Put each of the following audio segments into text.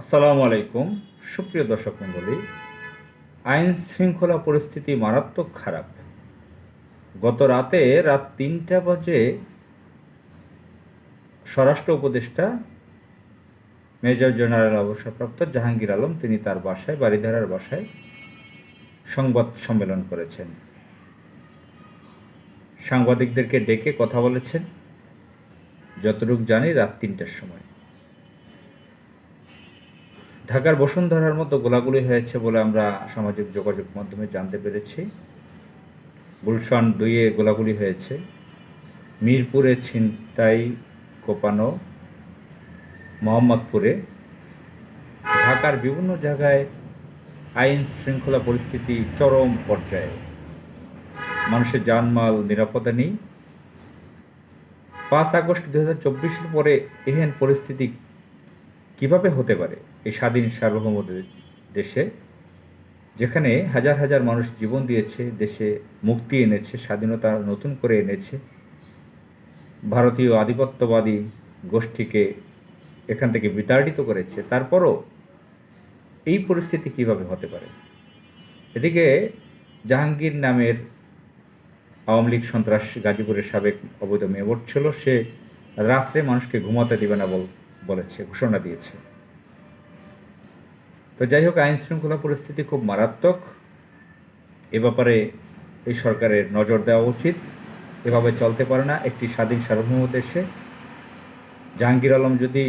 আসসালামু আলাইকুম। সুপ্রিয় দর্শক মণ্ডলী, আইন শৃঙ্খলা পরিস্থিতি মারাত্মক খারাপ। গত রাতে রাত তিনটা বাজে স্বরাষ্ট্র উপদেষ্টা মেজর জেনারেল অবসরপ্রাপ্ত জাহাঙ্গীর আলম, তিনি তার বাসায়, বাড়িধারার বাসায় সংবাদ সম্মেলন করেছেন। সাংবাদিকদেরকে ডেকে কথা বলেছেন। যতটুকু জানি রাত তিনটার সময়। ঢাকার বসুন্ধরার মতো গোলাগুলি হয়েছে বলে আমরা সামাজিক যোগাযোগ মাধ্যমে জানতে পেরেছি। গুলশান দুইয়ে গোলাগুলি হয়েছে। মিরপুরে ছিনতাই কোপানো। মোহাম্মদপুরে। ঢাকার বিভিন্ন জায়গায় আইন শৃঙ্খলা পরিস্থিতি চরম পর্যায়ে। মানুষের জানমাল নিরাপত্তা নেই। পাঁচ আগস্ট দু হাজার চব্বিশের পরে এহেন পরিস্থিতি কীভাবে হতে পারে এই স্বাধীন সার্বভৌম দেশে, যেখানে হাজার হাজার মানুষ জীবন দিয়েছে, দেশে মুক্তি এনেছে, স্বাধীনতা নতুন করে এনেছে, ভারতীয় আধিপত্যবাদী গোষ্ঠীকে এখান থেকে বিতাড়িত করেছে, তারপরও এই পরিস্থিতি কীভাবে হতে পারে? এদিকে জাহাঙ্গীর নামের আওয়ামী লীগ সন্ত্রাস গাজীপুরের সাবেক অবৈধ মেয়র ছিল, সে রাত্রে মানুষকে ঘুমাতে দিবে না বল বলেছে, ঘোষণা দিয়েছে। তো যাই হোক, আইন শৃঙ্খলা পরিস্থিতি খুব মারাত্মক। এ ব্যাপারে এই সরকারের নজর দেওয়া উচিত। এভাবে চলতে পারে না, একটি স্বাধীন সার্বভৌম দেশে। জাহাঙ্গীর আলম যদি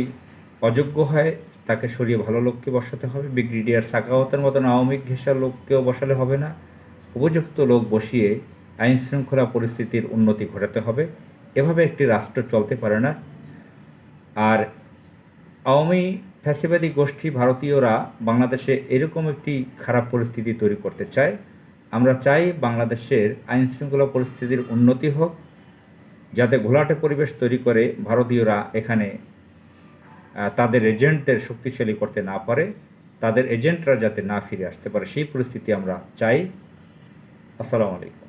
অযোগ্য হয়, তাকে সরিয়ে ভালো লোককে বসাতে হবে। ব্রিগেডিয়ার সাকাওয়াতের মতন আওয়ামী ঘেঁষা লোককেও বসালে হবে না। উপযুক্ত লোক বসিয়ে আইন শৃঙ্খলা পরিস্থিতির উন্নতি ঘটাতে হবে। এভাবে একটি রাষ্ট্র চলতে পারে না। আর আওয়ামী ফ্যাসিবাদী গোষ্ঠী ভারতীয়রা বাংলাদেশে এরকম একটি খারাপ পরিস্থিতি তৈরি করতে চায়। আমরা চাই বাংলাদেশের আইন শৃঙ্খলা পরিস্থিতির উন্নতি হোক, যাতে ঘোলাটে পরিবেশ তৈরি করে ভারতীয়রা এখানে তাদের এজেন্টদের শক্তিশালী করতে না পারে, তাদের এজেন্টরা যাতে না ফিরে আসতে পারে, সেই পরিস্থিতি আমরা চাই। আসসালামু আলাইকুম।